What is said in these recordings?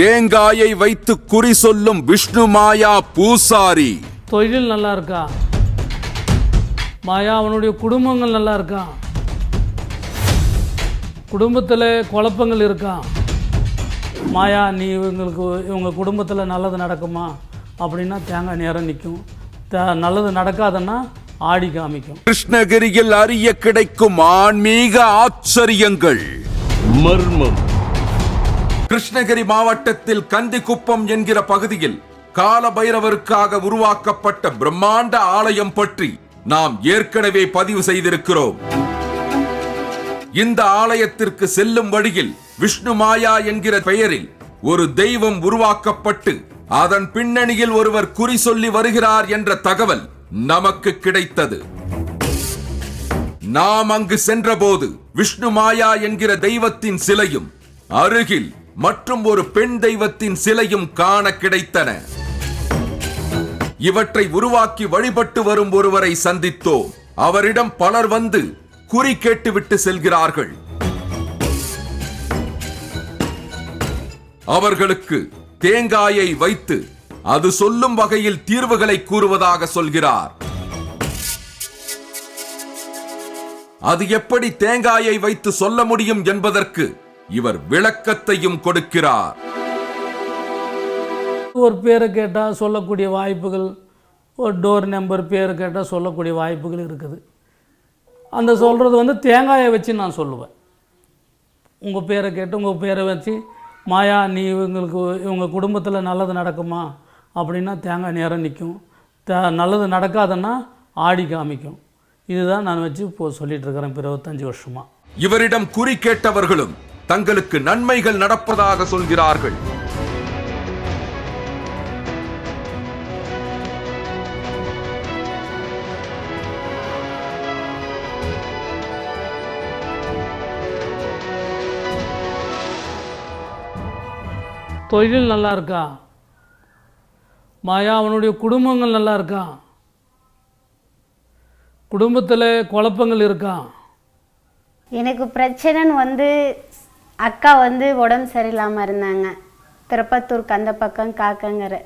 தேங்காயை வைத்து குறி சொல்லும் விஷ்ணு மாயா பூசாரி. தொழில் நல்லா இருக்கா மாயா அவனுடைய குடும்பங்கள் நல்லா இருக்கா குடும்பத்தில் குழப்பங்கள் இருக்கா? மாயா நீ இவங்களுக்கு இவங்க குடும்பத்தில் நல்லது நடக்குமா? அப்படின்னா தேங்காய் நேரம் நிற்கும். தே நல்லது நடக்காதுன்னா ஆடி காமிக்கும். கிருஷ்ணகிரியில் அறிய கிடைக்கும் ஆன்மீக ஆச்சரியங்கள். மர்மம். கிருஷ்ணகிரி மாவட்டத்தில் கந்திக்குப்பம் என்கிற பகுதியில் கால பைரவருக்காக உருவாக்கப்பட்ட பிரம்மாண்ட ஆலயம் பற்றி நாம் ஏற்கனவே பதிவு செய்திருக்கிறோம். இந்த ஆலயத்திற்கு செல்லும் வழியில் விஷ்ணு மாயா என்கிற பெயரில் ஒரு தெய்வம் உருவாக்கப்பட்டு அதன் பின்னணியில் ஒருவர் குறி சொல்லி வருகிறார் என்ற தகவல் நமக்கு கிடைத்தது. நாம் அங்கு சென்றபோது விஷ்ணு மாயா என்கிற தெய்வத்தின் சிலையும் அருகில் மற்றும் ஒரு பெண் தெய்வத்தின் சிலையும் காண கிடைத்தன. இவற்றை உருவாக்கி வழிபட்டு வரும் ஒருவரை சந்தித்தோம். அவரிடம் பலர் வந்து குறி கேட்டுவிட்டு செல்கிறார்கள். அவர்களுக்கு தேங்காயை வைத்து அது சொல்லும் வகையில் தீர்வுகளை கூறுவதாக சொல்கிறார். அது எப்படி தேங்காயை வைத்து சொல்ல முடியும் என்பதற்கு இவர் விளக்கத்தையும் கொடுக்கிறார். ஒரு பேரை கேட்டால் சொல்லக்கூடிய வாய்ப்புகள் ஒரு டோர் நம்பர் பேரை கேட்டால் சொல்லக்கூடிய வாய்ப்புகள் இருக்குது. அந்த சொல்கிறது வந்து தேங்காயை வச்சு நான் சொல்லுவேன். உங்கள் பேரை கேட்டு உங்கள் பேரை வச்சு மாயா நீ இவங்களுக்கு இவங்க குடும்பத்தில் நல்லது நடக்குமா? அப்படின்னா தேங்காய் நேரம் நிற்கும் தே நல்லது நடக்காதுன்னா ஆடி காமிக்கும். இதுதான் நான் வச்சு இப்போ சொல்லிட்டு இருக்கிறேன் இப்போ இருபத்தஞ்சி வருஷமாக இவரிடம் குறி கேட்டவர்களும் தங்களுக்கு நன்மைகள் நடப்பதாக சொல்கிறார்கள். தொழில் நல்லா இருக்கா மாயா அவனுடைய குடும்பங்கள் நல்லா இருக்கா குடும்பத்தில் குழப்பங்கள் இருக்கா? எனக்கு பிரச்சனைன்னு வந்து அக்கா வந்து உடம்பு சரியில்லாமல் இருந்தாங்க. திருப்பத்தூருக்கு அந்த பக்கம் காக்கங்கிற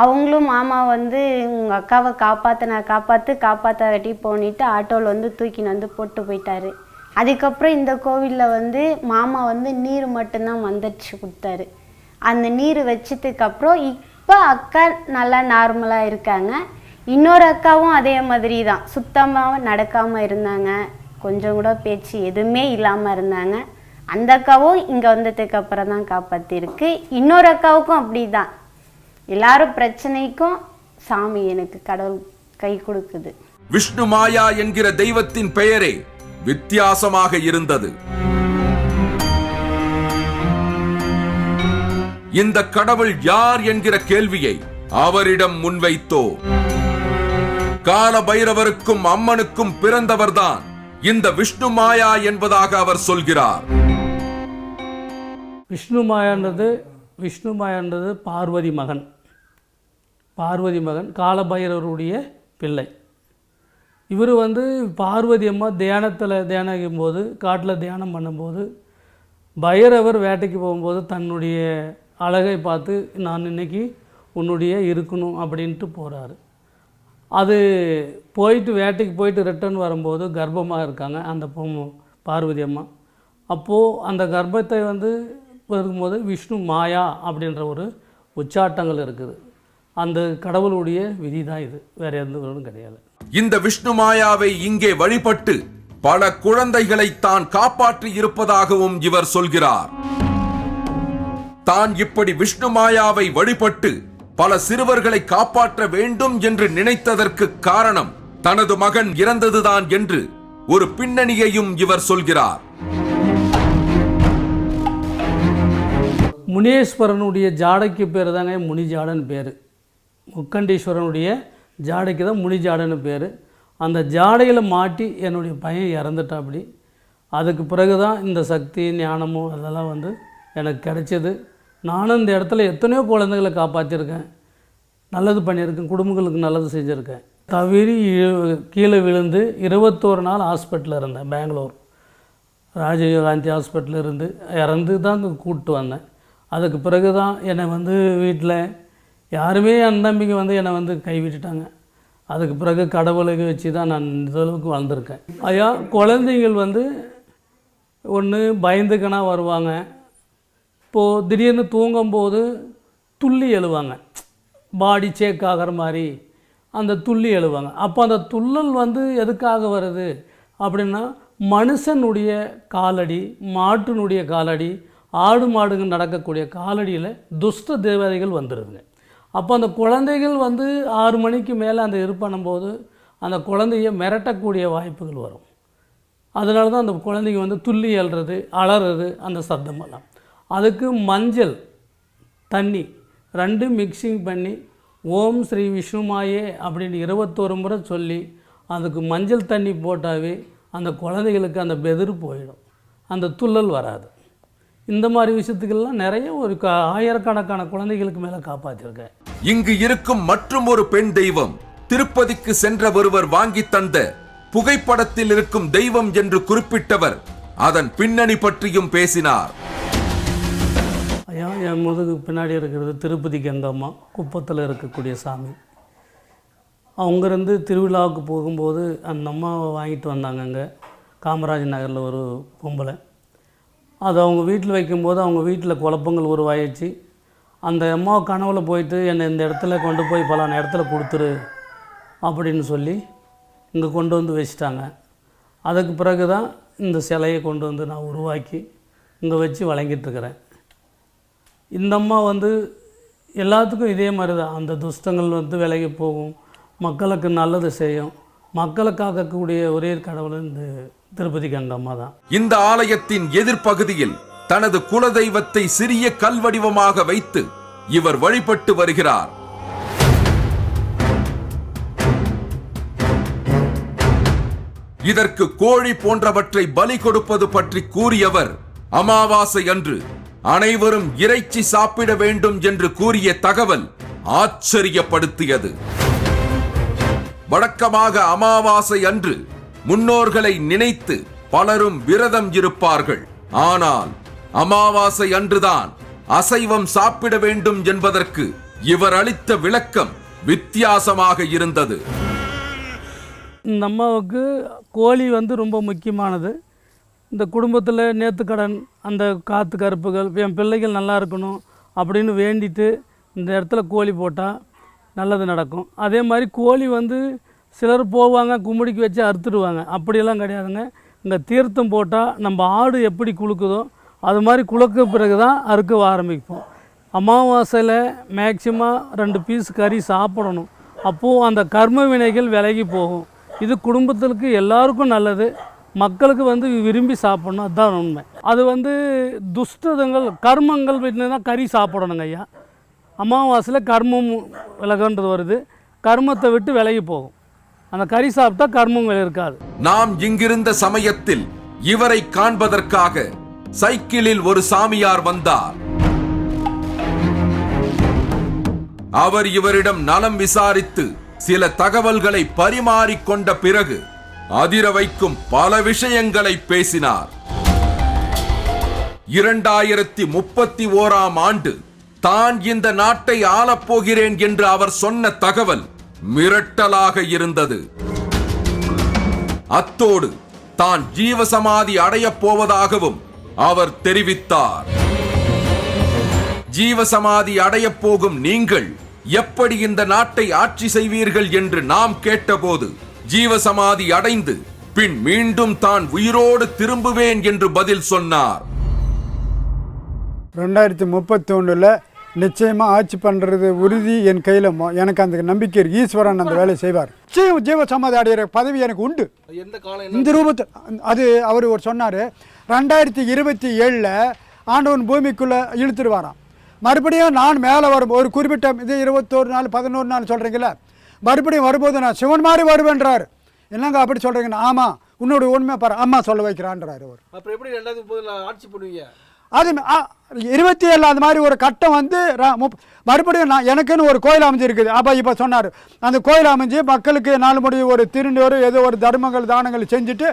அவங்களும் மாமா வந்து உங்கள் அக்காவை காப்பாற்ற நான் காப்பாற்று காப்பாற்ற வெட்டி போனிட்டு ஆட்டோவில் வந்து தூக்கின்னு வந்து போட்டு போயிட்டாரு. அதுக்கப்புறம் இந்த கோவிலில் வந்து மாமா வந்து நீர் மட்டும்தான் வந்துடுச்சு கொடுத்தாரு. அந்த நீர் வச்சதுக்கப்புறம் இப்போ அக்கா நல்லா நார்மலாக இருக்காங்க. இன்னொரு அக்காவும் அதே மாதிரி தான் சுத்தமாக நடக்காமல் இருந்தாங்க. கொஞ்சம் கூட பேச்சு எதுவுமே இல்லாமல் இருந்தாங்க. அந்த அக்காவும் இங்கே வந்ததுக்கு அப்புறம் தான் காப்பாற்றிருக்கு இன்னொரு அக்காவுக்கும் அப்படி தான் எல்லாரும் பிரச்சனைக்கும் சாமி எனக்கு கடவுள் கை கொடுக்குது. விஷ்ணு மாயா என்கிற தெய்வத்தின் பெயரே வித்தியாசமாக இருந்தது. இந்த கடவுள் யார் என்கிற கேள்வியை அவரிடம் முன்வைத்தோ. கால பைரவருக்கும் அம்மனுக்கும் பிறந்தவர்தான் இந்த விஷ்ணு மாயா என்பதாக அவர் சொல்கிறார். விஷ்ணு மாயான்றது பார்வதி மகன். பார்வதி மகன் காலபைரவருடைய பிள்ளை. இவர் வந்து பார்வதி அம்மா தியானத்தில் தியானிக்கும் போது காட்டில் தியானம் பண்ணும்போது பைரவர் வேட்டைக்கு போகும்போது தன்னுடைய அழகை பார்த்து நான் இன்னைக்கு உன்னுடைய இருக்கணும் அப்படின்ட்டு போகிறாரு அது போயிட்டு வேட்டைக்கு போயிட்டு ரிட்டர்ன் வரும்போது கர்ப்பமாக இருக்காங்க அந்த பொண்ணு பார்வதி அம்மா. அப்போது அந்த கர்ப்பத்தை வந்து இருக்கும்போது விஷ்ணு மாயா அப்படின்ற ஒரு உச்சாட்டங்கள் இருக்குது. அந்த கடவுளுடைய விதி தான் இது. வேற எந்த ஒன்றும் கிடையாது. இந்த விஷ்ணு மாயாவை இங்கே வழிபட்டு பல குழந்தைகளை தான் காப்பாற்றி இருப்பதாகவும் இவர் சொல்கிறார். தான் இப்படி விஷ்ணு மாயாவை வழிபட்டு பல சிறுவர்களை காப்பாற்ற வேண்டும் என்று நினைத்ததற்கு காரணம் தனது மகன் இறந்ததுதான் என்று ஒரு பின்னணியையும் இவர் சொல்கிறார். முனீஸ்வரனுடைய ஜாடைக்கு பேர் தாங்க முனி ஜாடன் பேர். முக்கண்டீஸ்வரனுடைய ஜாடைக்கு தான் முனி ஜாடன்னு பேர். அந்த ஜாடையில் மாட்டி என்னுடைய பையன் இறந்துட்டான் அப்படி அதுக்கு பிறகு தான் இந்த சக்தி ஞானமும் அதெல்லாம் வந்து எனக்கு கிடச்சிது. நானும் இந்த இடத்துல எத்தனையோ குழந்தைகளை காப்பாற்றிருக்கேன் நல்லது பண்ணியிருக்கேன் குடும்பங்களுக்கு நல்லது செஞ்சுருக்கேன். தவிரி கீழே விழுந்து இருபத்தோரு நாள் ஹாஸ்பிட்டலில் இருந்தேன் பெங்களூர். ராஜீவ் காந்தி ஹாஸ்பிட்டலில் இருந்து இறந்து தான் கூப்பிட்டு வந்தேன். அதுக்கு பிறகு தான் என்னை வந்து வீட்டில் யாருமே என் தம்பிங்க வந்து என்னை வந்து கைவிட்டுட்டாங்க. அதுக்கு பிறகு கடவுளுக்கு வச்சு தான் நான் இந்த அளவுக்கு வளர்ந்துருக்கேன். ஐயா குழந்தைகள் வந்து ஒன்று பயந்துக்கனா வருவாங்க. இப்போது திடீர்னு தூங்கும்போது துள்ளி எழுவாங்க. பாடி சேக் ஆகிற மாதிரி அந்த துள்ளி எழுவாங்க. அப்போ அந்த துள்ளல் வந்து எதுக்காக வருது அப்படின்னா மனுஷனுடைய காலடி மாட்டினுடைய காலடி ஆடு மாடுங்க நடக்கக்கூடிய காலடியில் துஷ்ட தேவதைகள் வந்துடுதுங்க அப்போ அந்த குழந்தைகள் வந்து ஆறு மணிக்கு மேலே அந்த இது பண்ணும்போது அந்த குழந்தைய மிரட்டக்கூடிய வாய்ப்புகள் வரும். அதனால தான் அந்த குழந்தைங்க வந்து துள்ளி எழுறது அலறது அந்த சத்தமெல்லாம். அதுக்கு மஞ்சள் தண்ணி ரெண்டும் மிக்சிங் பண்ணி ஓம் ஸ்ரீ விஷ்ணுமாயே அப்படின்னு இருபத்தோரு முறை சொல்லி அதுக்கு மஞ்சள் தண்ணி போட்டாவே அந்த குழந்தைகளுக்கு அந்த பெதிர் போயிடும். அந்த துள்ளல் வராது. இந்த மாதிரி விஷயத்துக்கெல்லாம் நிறைய ஒரு ஆயிரக்கணக்கான குழந்தைகளுக்கு மேலே காப்பாற்றிருக்கேன் இங்கு இருக்கும் மற்றும் ஒரு பெண் தெய்வம் திருப்பதிக்கு சென்ற ஒருவர் வாங்கி தந்த புகைப்படத்தில் இருக்கும் தெய்வம் என்று குறிப்பிட்டவர் அதன் பின்னணி பற்றியும் பேசினார். ஐயா என் முதுகு பின்னாடி இருக்கிறது திருப்பதி கங்கம்மா குப்பத்தில் இருக்கக்கூடிய சாமி. அவங்க இருந்து திருவிழாவுக்கு போகும்போது அந்த அம்மாவை வாங்கிட்டு வந்தாங்க அங்கே காமராஜ் நகரில் ஒரு பொம்பளை. அது அவங்க வீட்டில் வைக்கும்போது அவங்க வீட்டில் குழப்பங்கள் உருவாயிடுச்சு. அந்த அம்மா கனவுல போயிட்டு என்னை இந்த இடத்துல கொண்டு போய் பலான இடத்துல கொடுத்துரு அப்படின்னு சொல்லி இங்கே கொண்டு வந்து வச்சிட்டாங்க. அதுக்கு பிறகு தான் இந்த சிலையை கொண்டு வந்து நான் உருவாக்கி இங்கே வச்சு வழங்கிட்டுருக்கிறேன் இந்த அம்மா வந்து எல்லாத்துக்கும் இதே மாதிரி தான் அந்த துஷ்டங்கள் வந்து விலகி போகும். மக்களுக்கு நல்லது செய்யும். மக்களை காக்கக்கூடிய ஒரே கடவுள் இந்த திருப்பதி கங்கம்மா தான் இந்த ஆலயத்தின் எதிர்ப்பகுதியில் தனது குலதெய்வத்தை சிறிய கல் வடிவமாக வைத்து இவர் வழிபட்டு வருகிறார். இதற்கு கோழி போன்றவற்றை பலி கொடுப்பது பற்றி கூறியவர் அமாவாசை அன்று அனைவரும் இறைச்சி சாப்பிட வேண்டும் என்று கூறிய தகவல் ஆச்சரியப்படுத்தியது. வழக்கமாக அமாவாசை அன்று முன்னோர்களை நினைத்து பலரும் விரதம் இருப்பார்கள். ஆனால் அமாவாசை அன்றுதான் அசைவம் சாப்பிட வேண்டும் என்பதற்கு இவர் அளித்த விளக்கம் வித்தியாசமாக இருந்தது. இந்த அம்மாவுக்கு கோழி வந்து ரொம்ப முக்கியமானது. இந்த குடும்பத்தில் நேத்துக்கடன் அந்த காற்று கருப்புகள் என் பிள்ளைகள் நல்லா இருக்கணும் அப்படின்னு வேண்டிட்டு இந்த இடத்துல கோழி போட்டால் நல்லது நடக்கும். அதே மாதிரி கோழி வந்து சிலர் போவாங்க கும்மிடிக்கு வச்சு அறுத்துடுவாங்க. அப்படியெல்லாம் கிடையாதுங்க. இங்கே தீர்த்தம் போட்டால் நம்ம ஆடு எப்படி குலுக்குதோ அது மாதிரி குலுக்க பிறகு தான் அறுக்க ஆரம்பிப்போம். அமாவாசையில் மேக்சிமம் ரெண்டு பீஸ் கறி சாப்பிடணும். அப்போது அந்த கர்ம வினைகள் விலகி போகும். இது குடும்பத்திற்கு எல்லாருக்கும் நல்லது. மக்களுக்கு வந்து விரும்பி சாப்பிடணும். அதுதான் உண்மை. அது வந்து துஷ்டதங்கள் கர்மங்கள் தான் கறி சாப்பிடணுங்க ஐயா. அமாவாசையில் கர்மம் விலகன்றது வருது. கர்மத்தை விட்டு விலகி போகும். அந்த கறி சாப்பிட்டா கர்மங்கள் இருக்காது. நாம் இங்கிருந்த சமயத்தில் இவரை காண்பதற்காக சைக்கிளில் ஒரு சாமியார் வந்தார். அவர் இவரிடம் நலம் விசாரித்து சில தகவல்களை பரிமாறிக்கொண்ட பிறகு அதிர வைக்கும் பல விஷயங்களை பேசினார். இரண்டாயிரத்தி முப்பத்தி ஓராம் ஆண்டு தான் இந்த நாட்டை ஆளப்போகிறேன் என்று அவர் சொன்ன தகவல் மிரட்டலாக இருந்தது. அத்தோடு தான் ஜீவசமாதி அடையப் போவதாகவும் அவர் தெரிவித்தார். ஜீவசமாதி அடையப் போகும் நீங்கள் எப்படி இந்த நாட்டை ஆட்சி செய்வீர்கள் என்று நாம் கேட்டபோது ஜீவசமாதி அடைந்து பின் மீண்டும் தான் உயிரோடு திரும்புவேன் என்று பதில் சொன்னார். ரெண்டாயிரத்தி முப்பத்தி ஒன்றில் நிச்சயமாக ஆட்சி பண்ணுறது உறுதி என் கையில் எனக்கு அந்த நம்பிக்கை இருக்கு. ஈஸ்வரன் அந்த வேலையை செய்வார். ஜீவ ஜீவ சமாதி அடையிற பதவி எனக்கு உண்டு. இந்த ரூபத்தை அது அவர் ஒரு சொன்னார். ரெண்டாயிரத்தி இருபத்தி ஏழில் ஆண்டவன் பூமிக்குள்ளே இழுத்துருவாராம் மறுபடியும் நான் மேலே வரும் ஒரு குறிப்பிட்ட இது இருபத்தோரு நாள் பதினோரு நாள் சொல்கிறீங்களே மறுபடியும் வரும்போது நான் சிவன் மாதிரி வருவேன்றார். என்னங்க அப்படி சொல்கிறீங்கன்னா ஆமாம் உன்னோட உண்மை பாரு அம்மா சொல்ல வைக்கிறான்றார் அவர். அப்புறம் எப்படி முப்பதுல ஆட்சி பண்ணுவீங்க? அது ஆ, இருபத்தி ஏழில் அந்த மாதிரி ஒரு கட்டம் வந்து முப்- மறுபடியும் நான் எனக்குன்னு ஒரு கோயில் அமைஞ்சிருக்குது. அப்போ இப்போ சொன்னார். அந்த கோயில் அமைஞ்சு மக்களுக்கு நாலு முடி ஒரு திருநூறு ஏதோ ஒரு தர்மங்கள் தானங்கள் செஞ்சுட்டு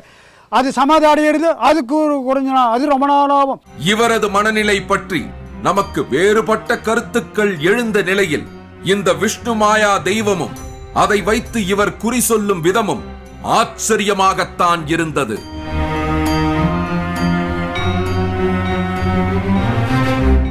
அது சமாதி அடையிறது அதுக்கு ஒரு குறைஞ்ச அது ரொம்ப நாளாகும் இவரது மனநிலை பற்றி நமக்கு வேறுபட்ட கருத்துக்கள் எழுந்த நிலையில் இந்த விஷ்ணு மாயா தெய்வமும் அதை வைத்து இவர் குறி சொல்லும் விதமும் ஆச்சரியமாகத்தான் இருந்தது.